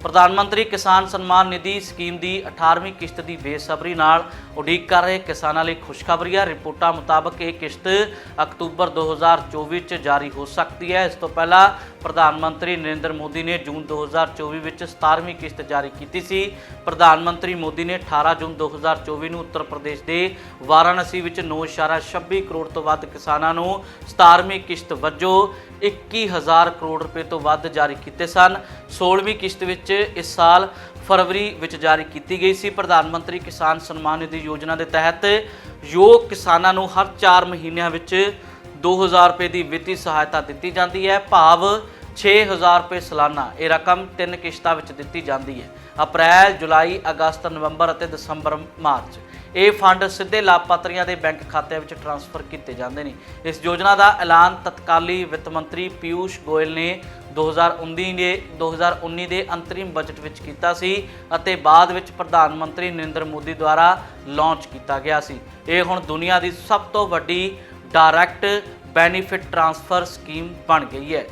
ਪ੍ਰਧਾਨ ਮੰਤਰੀ ਕਿਸਾਨ ਸਨਮਾਨ ਨਿਧੀ ਸਕੀਮ ਦੀ 18ਵੀਂ ਕਿਸ਼ਤ ਦੀ ਬੇਸਬਰੀ ਨਾਲ ਉਡੀਕ ਕਰ ਰਹੇ ਕਿਸਾਨਾਂ ਲਈ ਖੁਸ਼ਖਬਰੀ ਹੈ ਰਿਪੋਰਟਾਂ ਮੁਤਾਬਕ ਇਹ ਕਿਸ਼ਤ ਅਕਤੂਬਰ 2024 ਚ ਜਾਰੀ ਹੋ ਸਕਦੀ ਹੈ। ਇਸ ਤੋਂ ਪਹਿਲਾਂ ਪ੍ਰਧਾਨ ਮੰਤਰੀ ਨਰਿੰਦਰ ਮੋਦੀ ਨੇ ਜੂਨ 2024 ਵਿੱਚ 17ਵੀਂ ਕਿਸ਼ਤ ਜਾਰੀ ਕੀਤੀ ਸੀ। ਪ੍ਰਧਾਨ ਮੰਤਰੀ ਮੋਦੀ ਨੇ 18 ਜੂਨ 2024 ਨੂੰ ਉੱਤਰ ਪ੍ਰਦੇਸ਼ ਦੇ ਵਾਰਾਣਸੀ ਵਿੱਚ 9.26 ਕਰੋੜ ਤੋਂ ਵੱਧ ਕਿਸਾਨਾਂ ਨੂੰ 17ਵੀਂ ਕਿਸ਼ਤ ਵਜੋਂ 21000 ਕਰੋੜ ਰੁਪਏ ਤੋਂ ਵੱਧ ਜਾਰੀ ਕੀਤੇ ਸਨ। 16ਵੀਂ ਕਿਸ਼ਤ ਵਿੱਚ ਇਸ ਸਾਲ ਫਰਵਰੀ ਵਿੱਚ ਜਾਰੀ ਕੀਤੀ ਗਈ ਸੀ। ਪ੍ਰਧਾਨ ਮੰਤਰੀ ਕਿਸਾਨ ਸਨਮਾਨ ਨਿਧੀ ਯੋਜਨਾ ਦੇ ਤਹਿਤ ਯੋਗ ਕਿਸਾਨਾਂ ਨੂੰ ਹਰ 4 ਮਹੀਨਿਆਂ ਵਿੱਚ 2000 ਰੁਪਏ ਦੀ ਵਿੱਤੀ ਸਹਾਇਤਾ ਦਿੱਤੀ ਜਾਂਦੀ ਹੈ। ਭਾਵ 6000 ਰੁਪਏ ਸਾਲਾਨਾ ਇਹ ਰਕਮ ਤਿੰਨ ਕਿਸ਼ਤਾਂ ਵਿੱਚ ਦਿੱਤੀ ਜਾਂਦੀ ਹੈ। ਅਪ੍ਰੈਲ, ਜੁਲਾਈ, ਅਗਸਤ, ਨਵੰਬਰ ਅਤੇ ਦਸੰਬਰ, ਮਾਰਚ। ਇਹ ਫੰਡ ਸਿੱਧੇ ਲਾਭਪਾਤਰੀਆਂ ਦੇ ਬੈਂਕ ਖਾਤਿਆਂ ਵਿੱਚ ਟ੍ਰਾਂਸਫਰ ਕੀਤੇ ਜਾਂਦੇ ਨੇ। ਇਸ ਯੋਜਨਾ ਦਾ ਐਲਾਨ ਤਤਕਾਲੀ ਵਿੱਤ ਮੰਤਰੀ ਪਿਊਸ਼ ਗੋਇਲ ਨੇ 2019 ਦੇ 2019 ਦੇ ਅੰਤਰਿਮ ਬਜਟ ਵਿੱਚ ਕੀਤਾ ਸੀ ਅਤੇ ਬਾਅਦ ਵਿੱਚ ਪ੍ਰਧਾਨ ਮੰਤਰੀ ਨਰਿੰਦਰ ਮੋਦੀ ਦੁਆਰਾ ਲਾਂਚ ਕੀਤਾ ਗਿਆ ਸੀ। ਇਹ ਹੁਣ ਦੁਨੀਆ ਦੀ ਸਭ ਤੋਂ ਵੱਡੀ ਡਾਇਰੈਕਟ ਬੈਨੀਫਿਟ ਟ੍ਰਾਂਸਫਰ ਸਕੀਮ ਬਣ ਗਈ ਹੈ।